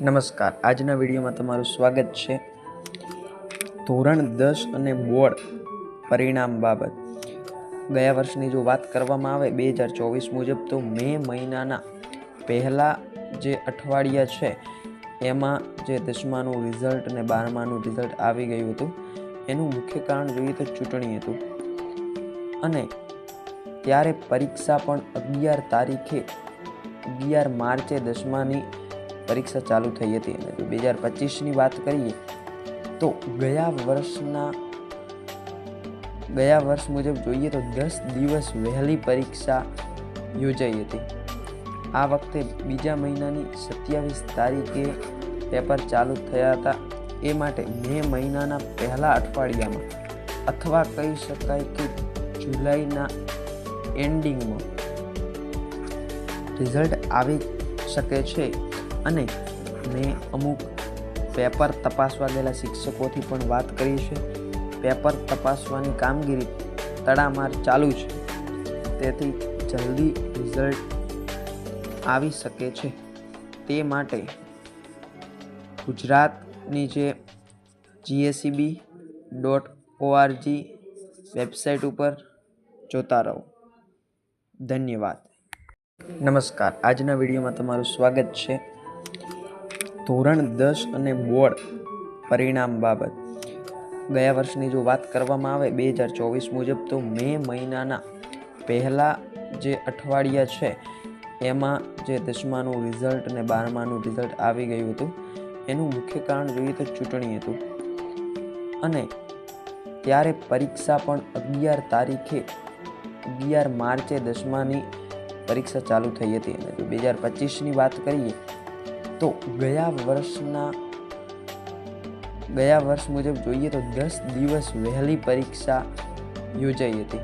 નમસ્કાર. આજના વિડીયોમાં તમારું સ્વાગત છે ધોરણ દસ અને બોર્ડ પરિણામ બાબત. ગયા વર્ષની જો વાત કરવામાં આવે, બે હજાર ચોવીસ મુજબ તો મે મહિનાના પહેલાં જે અઠવાડિયા છે, એમાં જે દસમાનું રિઝલ્ટ અને બારમાનું રિઝલ્ટ આવી ગયું હતું. એનું મુખ્ય કારણ જોઈએ તો ચૂંટણી હતું. અને ત્યારે પરીક્ષા પણ અગિયાર તારીખે, અગિયાર માર્ચે દસમાની પરીક્ષા ચાલુ થઈ હતી અને બે હજાર પચીસની વાત કરીએ તો ગયા વર્ષના ગયા વર્ષ મુજબ જોઈએ તો દસ દિવસ વહેલી પરીક્ષા યોજાઈ હતી. આ વખતે બીજા મહિનાની સત્યાવીસ તારીખે પેપર ચાલુ થયા હતા. એ માટે મે મહિનાના પહેલા અઠવાડિયામાં અથવા કહી શકાય કે જુલાઈના એન્ડિંગમાં રિઝલ્ટ આવી શકે છે. અને મેં અમુક પેપર તપાસવા ગયેલા શિક્ષકોથી પણ વાત કરી છે. પેપર તપાસવાની કામગીરી તડામાર ચાલુ છે. તેથી જલ્દી રિઝલ્ટ આવી શકે છે. તે માટે ગુજરાતની જે જીએસીબી ડોટ ઓઆરજી વેબસાઇટ ઉપર જોતા રહો. ધન્યવાદ. નમસ્કાર. આજના વિડીયોમાં તમારું સ્વાગત છે. ધોરણ દસ અને બોર્ડ પરિણામ બાબત. ગયા વર્ષની જો વાત કરવામાં આવે, બે હજાર ચોવીસ મુજબ તો મે મહિનાના પહેલાં જે અઠવાડિયા છે, એમાં જે દસમાનું રિઝલ્ટ અને બારમાનું રિઝલ્ટ આવી ગયું હતું. એનું મુખ્ય કારણ જોઈએ તો ચૂંટણી હતું. અને ત્યારે પરીક્ષા પણ અગિયાર તારીખે, અગિયાર માર્ચે દસમાની પરીક્ષા ચાલુ થઈ હતી. અને બે હજાર પચીસની વાત કરીએ તો ગયા વર્ષના, ગયા વર્ષ મુજબ જોઈએ તો દસ દિવસ વહેલી પરીક્ષા યોજાઈ હતી.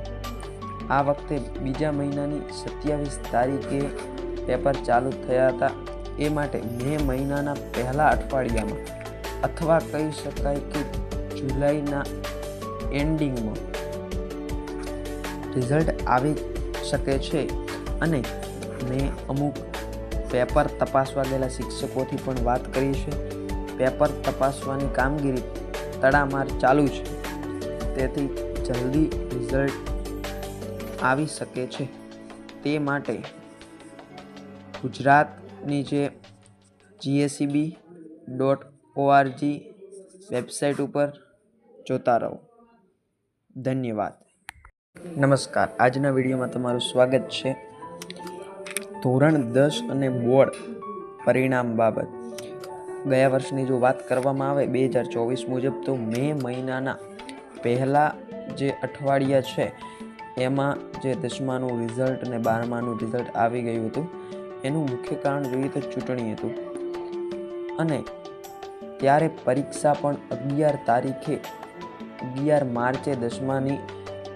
આ વખતે બીજા મહિનાની સત્યાવીસ તારીખે પેપર ચાલુ થયા હતા. એ માટે મે મહિનાના પહેલા અઠવાડિયામાં, અથવા કહી શકાય કે જુલાઈના એન્ડિંગમાં, રિઝલ્ટ આવી શકે છે. અને મેં અમુક પેપર તપાસવા ગયેલા શિક્ષકોથી પણ વાત કરી છે. પેપર તપાસવાની કામગીરી તડામાર ચાલુ છે. તેથી જલ્દી રિઝલ્ટ આવી શકે છે. તે માટે ગુજરાતની જે જીએસીબી ડોટ ઓઆરજી વેબસાઇટ ઉપર જોતા રહો. ધન્યવાદ. નમસ્કાર. આજના વિડીયોમાં તમારું સ્વાગત છે. ધોરણ દસ અને બોર્ડ પરિણામ બાબત. ગયા વર્ષની જો વાત કરવામાં આવે, બે હજાર ચોવીસ મુજબ તો મે મહિનાના પહેલાં જે અઠવાડિયા છે, એમાં જે દસમાનું રિઝલ્ટ અને બારમાનું રિઝલ્ટ આવી ગયું હતું. એનું મુખ્ય કારણ જોઈએ તો ચૂંટણી હતું. અને ત્યારે પરીક્ષા પણ અગિયાર તારીખે, અગિયાર માર્ચે દસમાની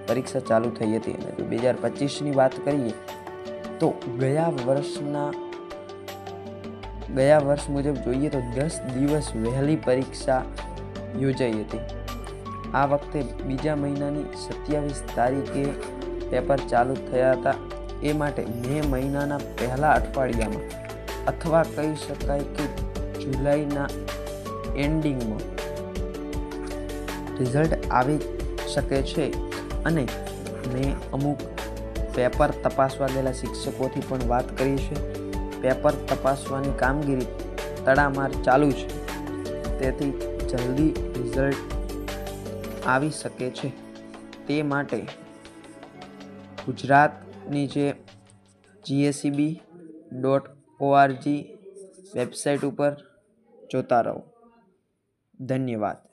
પરીક્ષા ચાલુ થઈ હતી. અને બે હજાર પચીસની વાત કરીએ તો ગયા વર્ષના, ગયા વર્ષ મુજબ જોઈએ તો દસ દિવસ વહેલી પરીક્ષા યોજાઈ હતી. આ વખતે બીજા મહિનાની સત્યાવીસ તારીખે પેપર ચાલુ થયા હતા. એ માટે મે મહિનાના પહેલા અઠવાડિયામાં, અથવા કહી શકાય કે જુલાઈના એન્ડિંગમાં, રિઝલ્ટ આવી શકે છે. અને મેં અમુક પેપર તપાસવા ગયેલા શિક્ષકોથી પણ વાત કરી છે. પેપર તપાસવાની કામગીરી તડામાર ચાલુ છે. તેથી જલ્દી રિઝલ્ટ આવી શકે છે. તે માટે ગુજરાતની જે જીએસીબી ડોટ ઓઆરજી વેબસાઇટ ઉપર જોતા રહો. ધન્યવાદ.